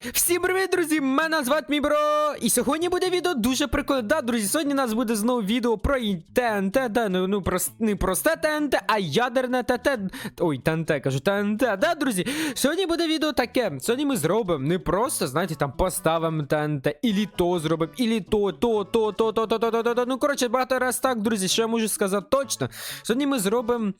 Всім привіт, друзі! Мене звати Мібро. І сьогодні буде відео дуже прикольне. Да, друзі, сьогодні у нас буде знову відео про і ТНТ, да, ну, ну прос, не просте ТНТ, а ядерне ТТ. Ой, ТНТ, кажу, ТНТ. Да, друзі, сьогодні буде відео таке. Сьогодні ми зробимо не просто, знаєте, там поставимо ТНТ, ілі то зробимо, ілі то, то, то, то, то, то, то, то, то, то. Ну, коротше, багато раз так, друзі, що я можу сказати точно. Сьогодні ми зробимо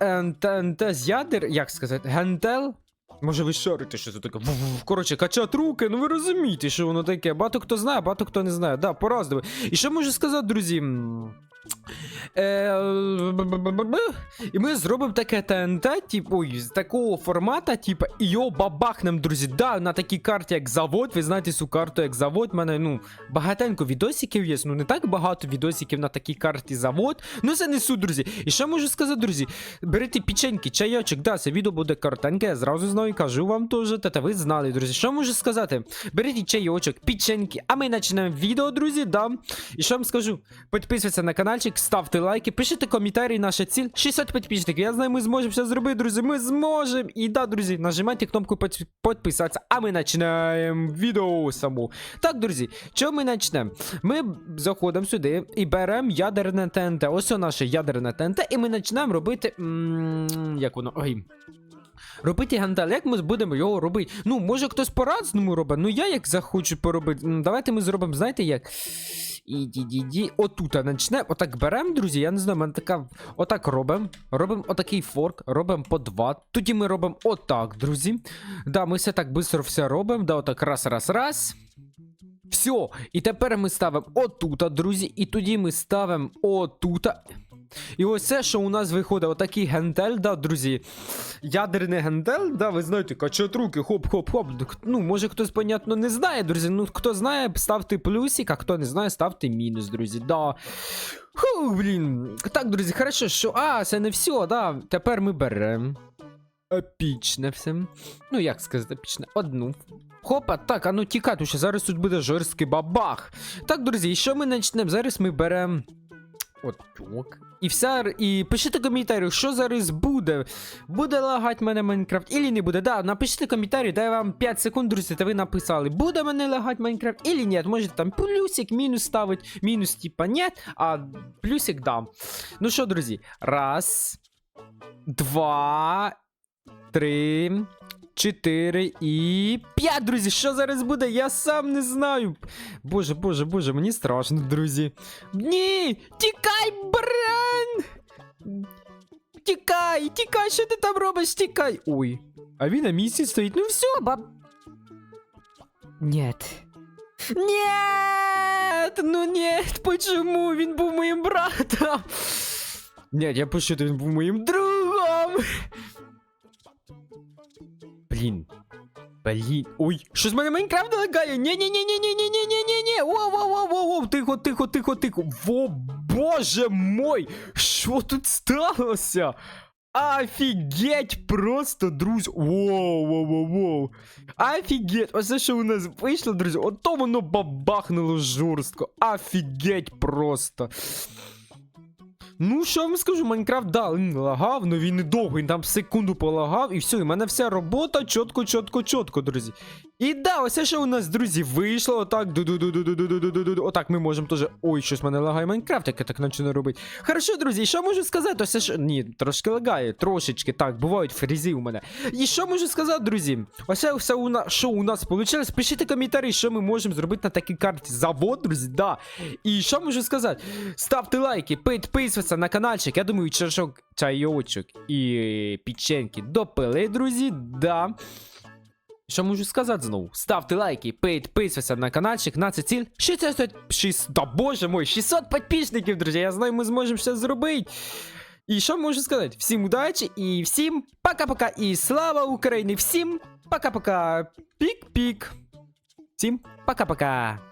е, ТНТ з ядер, як сказати, гентел. Може ви шарите, що це таке? Коротше, качать руки, ну ви розумієте, що воно таке. Багато хто знає, багато хто не знає. Да, пораздиви. І що можу сказати, друзі? Е. І ми зробимо таке ТНТ, типу, з такого формата, типу, і бабахнем, друзі. Да, на такій карті, як завод. Ви знаєте цю карту як завод. У мене, ну, багатенько відосиків є. Ну, не так багато відосиків на такій карті завод. Ну, це не суть, друзі. І що можу сказати, друзі? Берете печеньки, чайочок, да, це відео буде коротеньке, я зразу знаю, кажу вам теж, та ви знали, друзі. Що можу сказати? Беріть чайочок, печеньки, а ми починаємо відео, друзі, да. І що вам скажу? Підписуйтесь на каналчик, ставте лайки, пишіть коментарі, наша ціль 600 підписчиків. Я знаю, ми зможемо все зробити, друзі. Ми зможемо. І да, друзі, нажимайте кнопку підписатися, а ми починаємо відео саму. Так, друзі, що ми почнемо? Ми заходимо сюди і беремо ядерне ТНТ. Ось наше ядерне ТНТ, і ми починаємо робити. як воно? Ой. Робити гантель, як ми будемо його робити? Ну, може хтось по-разному робить, ну я як захочу поробити. Давайте ми зробимо, знаєте як? Іді, ді, ді. Отут начне. Отак беремо, друзі. Я не знаю, мене така. Отак робимо. Робимо отакий форк, робимо по два. Тоді ми робимо отак, друзі. Да, ми все так швидко все робимо. Да, отак раз, раз, раз. Все. І тепер ми ставимо отута, друзі. І тоді ми ставимо отута. І ось це, що у нас виходить, отакий гентель, да, друзі. Ядерний гентель, да, ви знаєте, качать руки, хоп-хоп-хоп. Ну, може хтось, понятно, не знає, друзі. Ну, хто знає, ставте плюсик, а хто не знає, ставте мінус, друзі. Да. Ху, блін. Так, друзі, хорошо, що. А, це не все, да. Тепер ми беремо. Епічне все. Ну, як сказати, епічне. Одну. Хопа, так, а ну тікай, тому що зараз тут буде жорсткий бабах. Так, друзі, і що ми почнемо? Зараз ми беремо. От чувак. І вся. І пишіть коментарі, що зараз буде. Буде лагати мене Майнкрафт, ілі не буде. Да, напишіть коментарі, дай вам 5 секунд, друзі, та ви написали, буде мене лагати Майнкрафт, ілі ні. Можете там плюсик, мінус ставить, мінус, типа, ні, а плюсик дам. Ну що, друзі, раз, два, три. Чотири і п'ять, друзі. Що зараз буде? Я сам не знаю. Боже, боже, боже, мені страшно, друзі. Ні! Тікай, Брен! Тікай, тікай, що ти там робиш? Тікай. Ой. А він на місці стоїть. Ну все, баб. Нет. Нет! Ну нет, почему? Він був моїм братом. Нет, я пишу, він був моїм другом. Блін. Блін. Ой, що з мене Майнкрафт лагає? ні ні ні ні ні ні ні ні ні ні Воу, воу, воу, воу, воу, тихо, тихо, тихо, тихо. Во, боже мой! Що тут сталося? Офігеть просто, друзі. Воу, воу, воу, воу. Офігеть. Оце що у нас вийшло, друзі. Ото воно бабахнуло жорстко. Офігеть просто. Ну, що вам скажу, Майнкрафт, да, він лагав, але він недовго, він там секунду полагав, і все, і в мене вся робота чітко, чітко, чітко, друзі. І да, ось що у нас, друзі, вийшло. Отак. Отак ми можемо теж. Ой, щось мене лагає Майнкрафт, як я так почну робити. Хорошо, друзі, що можу сказати? Ось ж. Ні, трошки лагає, трошечки, так, бувають фрізи у мене. І що можу сказати, друзі? Ось все у нас, що у нас вийшло. Пишіть коментарі, що ми можемо зробити на такій карті. Завод, друзі, да. І що можу сказати? Ставте лайки, підписуйтесь на каналчик. Я думаю, чашок, чайочок і печеньки допили, друзі, да. Що можу сказати знову? Ставте лайки, підписуйся на каналчик, на це ціль 600, 600, да боже мой, 600 підписників, друзі, я знаю, ми зможемо все зробити. І що можу сказати? Всім удачі і всім пока-пока. І слава Україні! Всім пока-пока. Пік-пік. Всім пока-пока.